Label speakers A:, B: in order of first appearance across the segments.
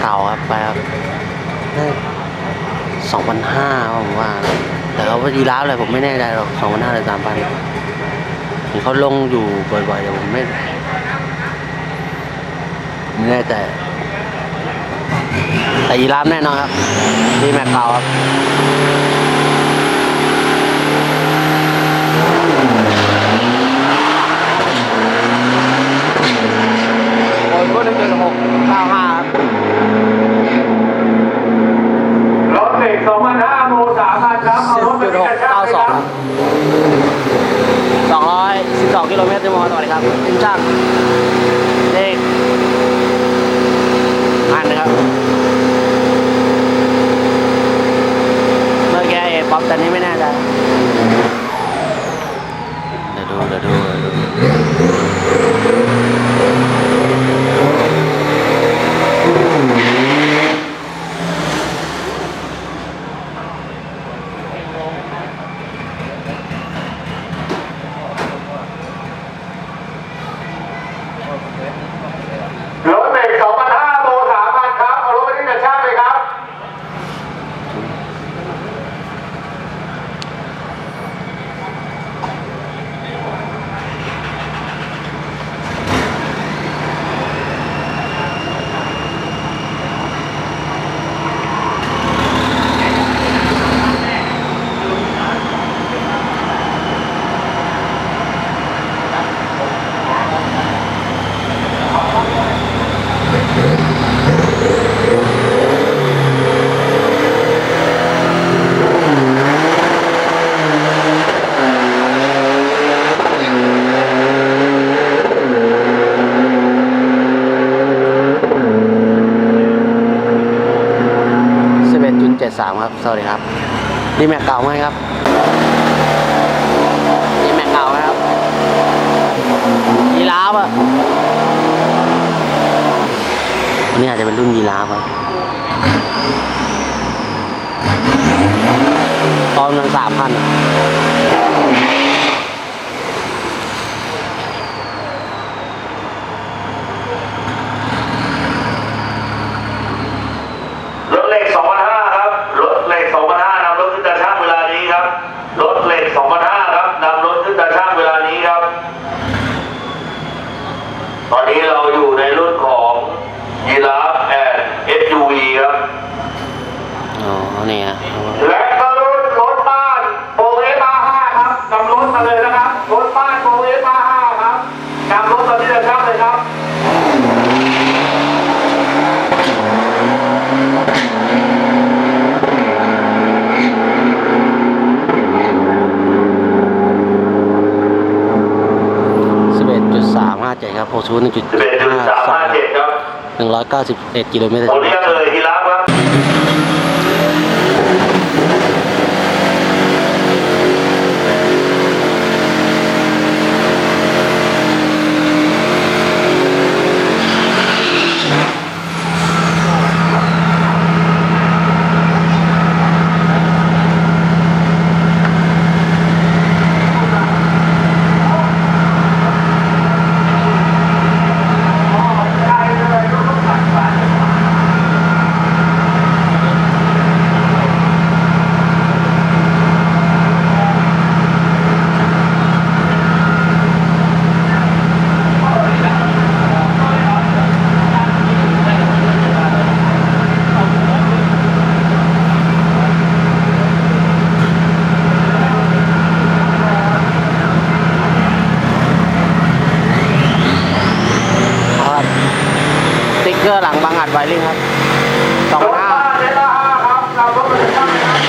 A: เก่าครับไปครับสองพันห้าผมว่า แต่เขาว่ายีราฟอะไรผมไม่แน่ใจหรอกสองพันห้าหรือสามพันเห็นเขาลงอยู่บ่อยๆแต่ผมไม่ไม่แน่ใจแต่ยีราฟแน่นอนครับดีแม็กเก่าครับ นี่แม็
B: กเก่า
A: ไหมครับนี่แม็กเก่าไหมครับยีราฟอะนี่อาจจะเป็นรุ่นยีราฟครับตอนมันสามพัน
B: ศูนย์หนึ่ง
A: จุดห้าสา
B: ม
A: หนึ่งร้191กิโลเมตร
B: อร์
A: หลังบางอัดไวริ่งครับสอง
B: รถ
A: ห้า
B: บ้านเอฟาห้าครับนำรถมาที่ตาช่างเลยครับ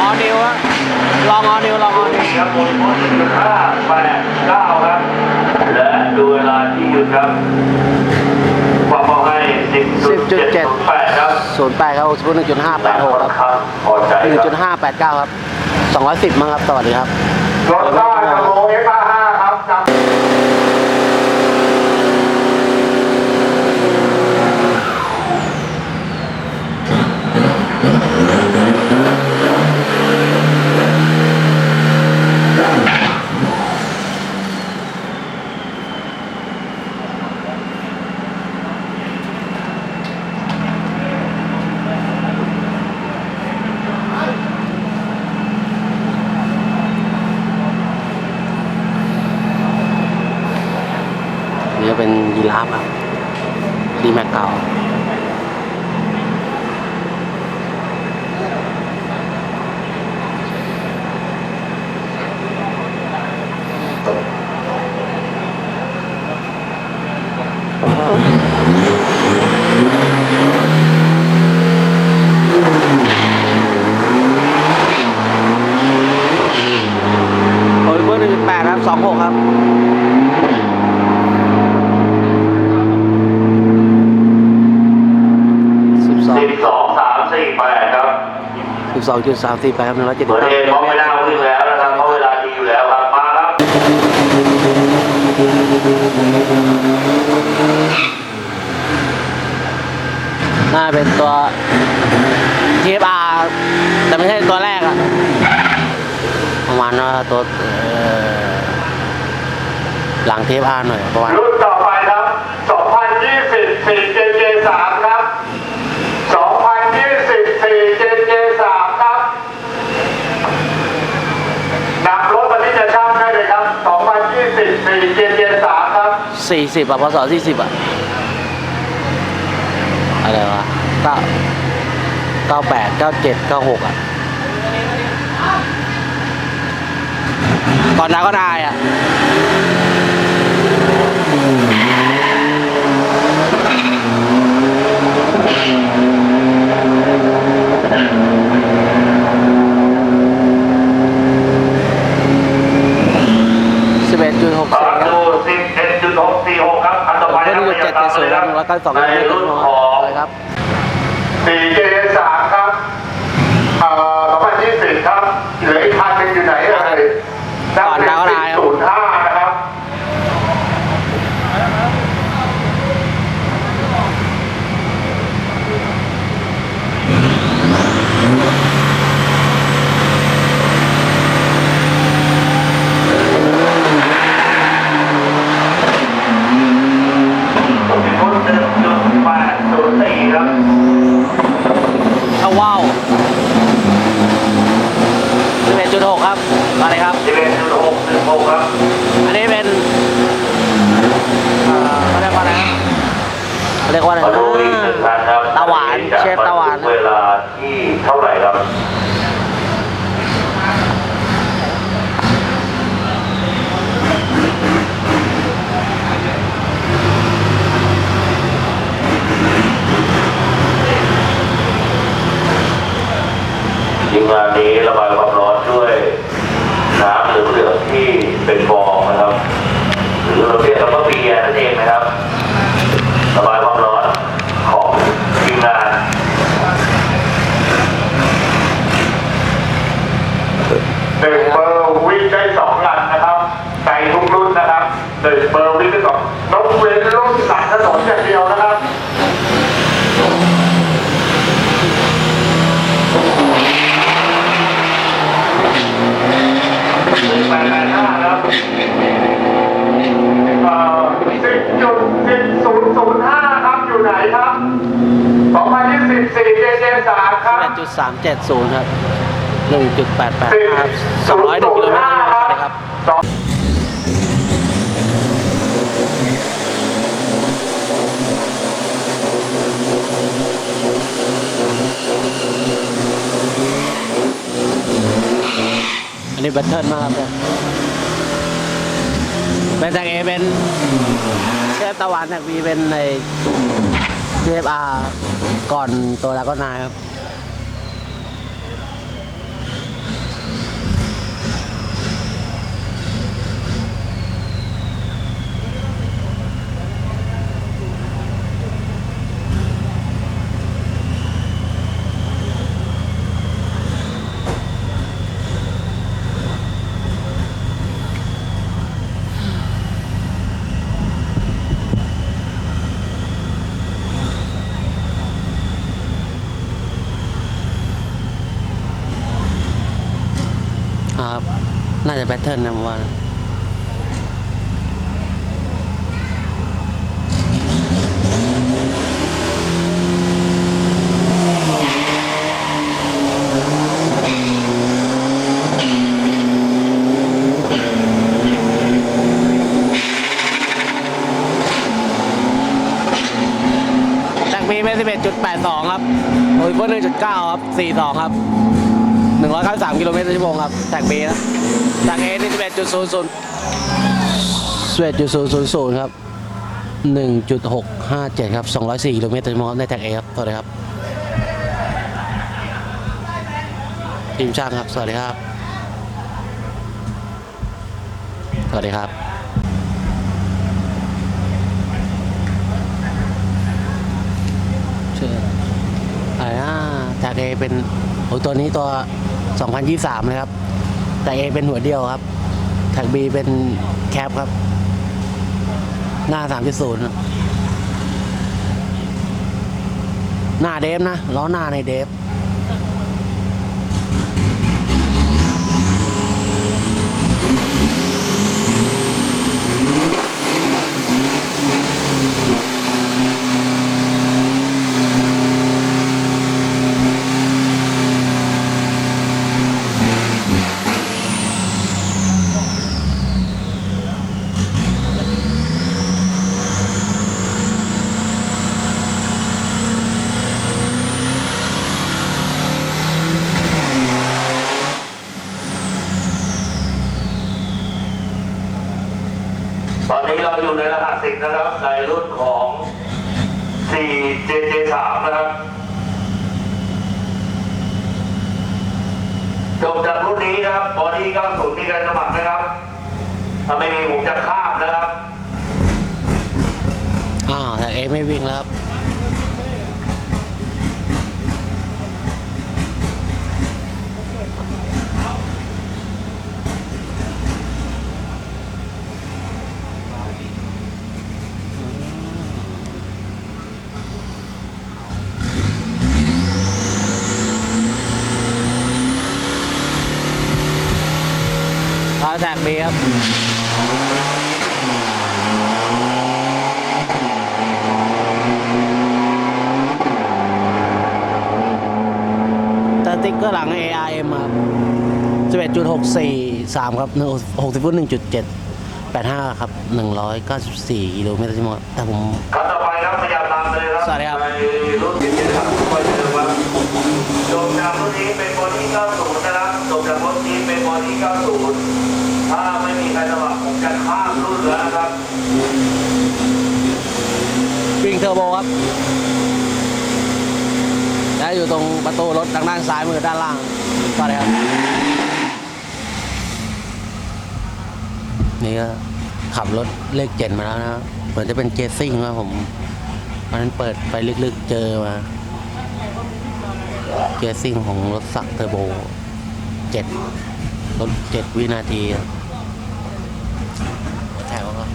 A: ออนิวอะลองออนิวลองออนิว
B: ครับหมดหมดจุดห้าแปดเก้าครับ และดูเวลาที่หยุดครับความพอให้สิบจุดเจ็ดแปดครับ
A: ศูนย์แปดครับโพชูหนึ่งจุดห้าแปดหกครับ
B: ครับพอใจ
A: หนึ่ง
B: ค
A: จุ
B: รั
A: ด
B: บ
A: ห้าแปดเก้าครับสองร้อยสิบมั้งครับ สวัสดีครับ จุดสามสี่แปดหนึ่งร้อยเจ็ดสิบเก้า
C: เขาไม่น่าวิ่แล้วนะครับเขาเวลาดีอยู่แล้วครับมาครับ
A: น่าเป็นตัว TFR แต่ไม่ใช่ตัวแรกอะประมาณว่าตัวหลัง TFR หน่อยประมาณ
C: รุ่นต่อไปครับ 2020 4JJ3
A: สี่สิบอะพศสี่สิบอะ อะไรวะเก้าเก้าแปดเก้าเจ็ดเก้าหกอะ ก่อนนาก็ได้อะ
C: de
A: 9.370 ครับ
C: 1.88ครับ
A: 201กิโลเมตรต่อชั่วโมงครับ
C: อั
A: นนี้บัตเทินมากครับเป็นจากเอเป็นเชฟตะวันจากบีเป็นในเชฟอาก่อนตัวแล้วก็นายครับ น่าจะแบทเทิลนะผมว่าจากมีเป็ปดสองครับ โอ้ยหนึ่งจุดเก้าครับสี่สองครับ 193กิโลเมตรต่อชั่วโมงครับแท็ก B นะแท็ก A นี่งแปดจุดศูนย์ศูนย์แปดจุดศูนย์ศูนย์ศูนย์ครับ1.657ครับ204กิโลเมตรต่อชั่วโมงในแท็กเอครับสวัสดีครับทีมช่างครับ สวัสดีครับ สวัสดีครับ เอเป็นโอ้ตัวนี้ตัว 2023เลยครับ แต่เอเป็นหัวเดียวครับ แท็กบีเป็นแคปครับ หน้า 3.0 หน้าเดฟนะล้อหน้าในเดฟ
B: ตอนนี้เราอยู่ในรหัสสิบนะครับ ในรุ่นของ 4JJ3 นะครับจบจากรุ่นนี้นะครับบอดี้90มีการสมัครนะครับ ถ้าไม่มีผมจะข้ามนะครับ
A: อ่าแต่เอไม่วิ่งแล้วครับ อาแท็กบีครับสติ๊กเกอร์หลัง ARM ครับ11.643 ครับ60ฟุต1.7 85 ครับ 194 กิโลเมตรต่อชั่วโมงแต่ผม
B: ครับต่อไปครับพยายามตามไปเลยครับ
A: สวัสดีครับ
B: ในรุ่น773ทุกคนเลยครับจบจากรุ่นนี้เป็นบอดี้90นะครับจบจากรุ่นนี้เป็นบอดี้90 ถ้าไม่มีใครสมัครผมจะข้ามรุ่นแล้วนะครับ
A: วิ่งเทอร์โบครับและอยู่ตรงประตูรถทางด้านซ้ายมือด้านล่างก็เลยครับ นี่ก็ขับรถเลขเจ็ดมาแล้วนะเหมือนจะเป็นเจสซิ่งนะผมวันนั้นเปิดไปลึกๆเจอมาเจสซิ่งของรถสักเทอร์โบเจ็ดรถเจ็ดวินาทีอะแถวครับ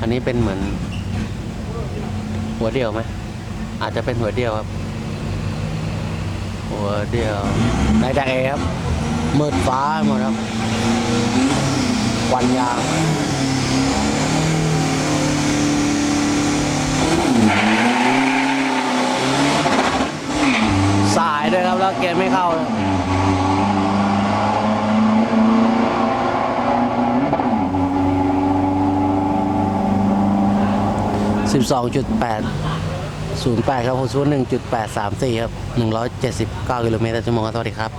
A: อันนี้ เป็นเหมือน หัวเดียวไหมอาจจะเป็นหัวเดียวครับ หัวเดียวในจากเอครับมืดฟ้าหมดครับควันยางสายด้วยครับแล้วเกมไม่เข้าเลย สิบสองจุดแปดศูนย์แปดครับหกศูนย์หนึ่งจุดแปดสามสี่ครับหนึ่งร้อยเจ็ดสิบเก้ากิโลเมตรต่อชั่วโมงครับสวัสดีครับ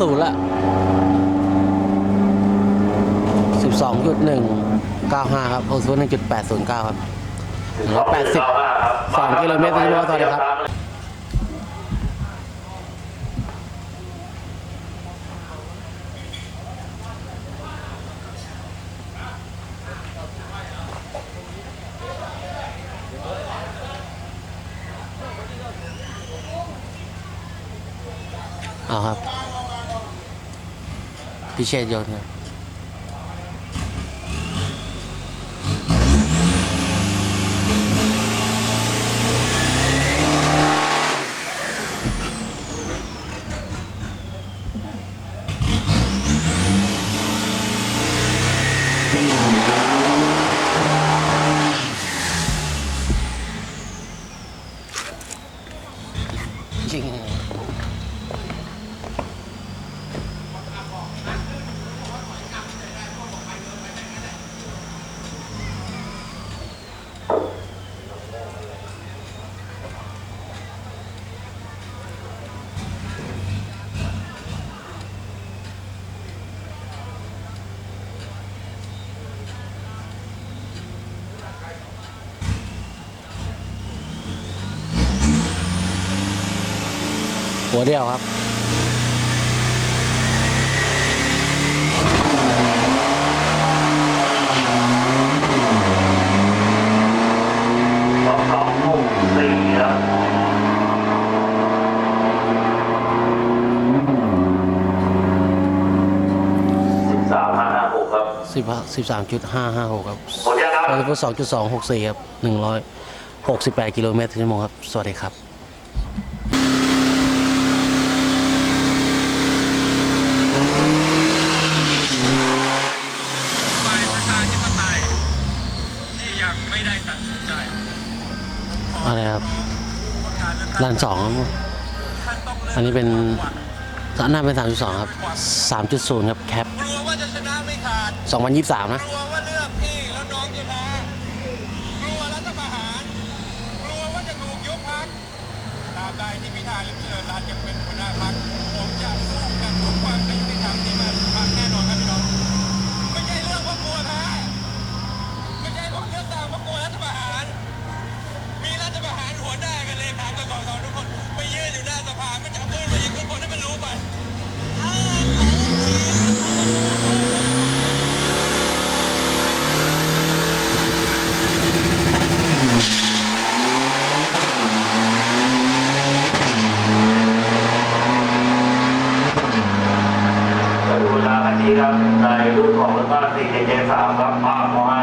A: ศูนย์ละสิบสองจุดหนึ่งเก้าห้าครับโอ้ยเฟิร์หนึ่งจุดแปดศูนย์เก้าครับร้อยแปดสิบสองกิโลเมตรต่อชั่วโมงสวัสดีครับเอาครับ พิเชษ หัวเดียวครับ
B: สองสองหกสี่ครับสิบสามห้าห้าหกครับ
A: สิบสิบสามจุดห้าห้าหกครับ
B: หมดยังครับ
A: ตอนนี้พูดสองจุดสองหกสี่ครับหนึ่งร้อยหกสิบแปดกิโลเมตรต่อชั่วโมงครับ สวัสดีครับ
D: ฝ่ายประชาธิปไตยที่ ยังไม่ได้ตัดสินใจ
A: อะไรครับ
D: ผลการเลือกตั้ง
A: ล้านสองครับ
D: ท่านต้องเลือก
A: อันนี้เป็น
D: ก่อน
A: หน้าเป็นสามจุดสองครับสามจุดศูนย์ครับแคป
D: กลัวว่าจะชนะไม่ขาด
A: สองพันยี่สิบสามนะ
D: กลัวว่าเลือกพี่แล้วน้องจะแพ้กลัวรัฐประหาร กลัวว่าจะถูกยุบพักตราบใดที่พิธาลิมเจริญรัตน์ยังเป็นหัวหน้าพักผมจะสู้กันทุกความเป็นยุติธรรมที่มันพักแน่นอนครับพี่น้อง ไม่ใช่เรื่องว่ากลัวแพ้ไม่ใช่ผมเลือกตามเพราะกลัวรัฐประหาร มีรัฐประหารหัวหน้ากันเลยครับกสทุกคนไปยืนอยู่หน้าสภาไม่จับมือมายิงทุกคนให้มันรู้ไป
B: แต่ดูเวลาคันนี้ครับ ในรุ่นของรถบ้าน4 7 7 3ครับภาพมอให้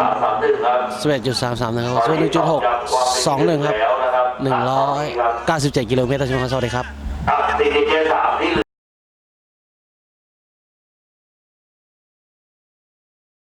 B: 11 3 3 1ครับ
A: สิบเอ็ดจุดสามสามนะครับส่วนหนึ่งจุดหกสองหนึ่งครับหนึ่งร้อยเก้าสิบเจ็ดกิโลเมตรต่อชั่วโมงครับสวัสดีครับ
B: ครับ4 7 7 3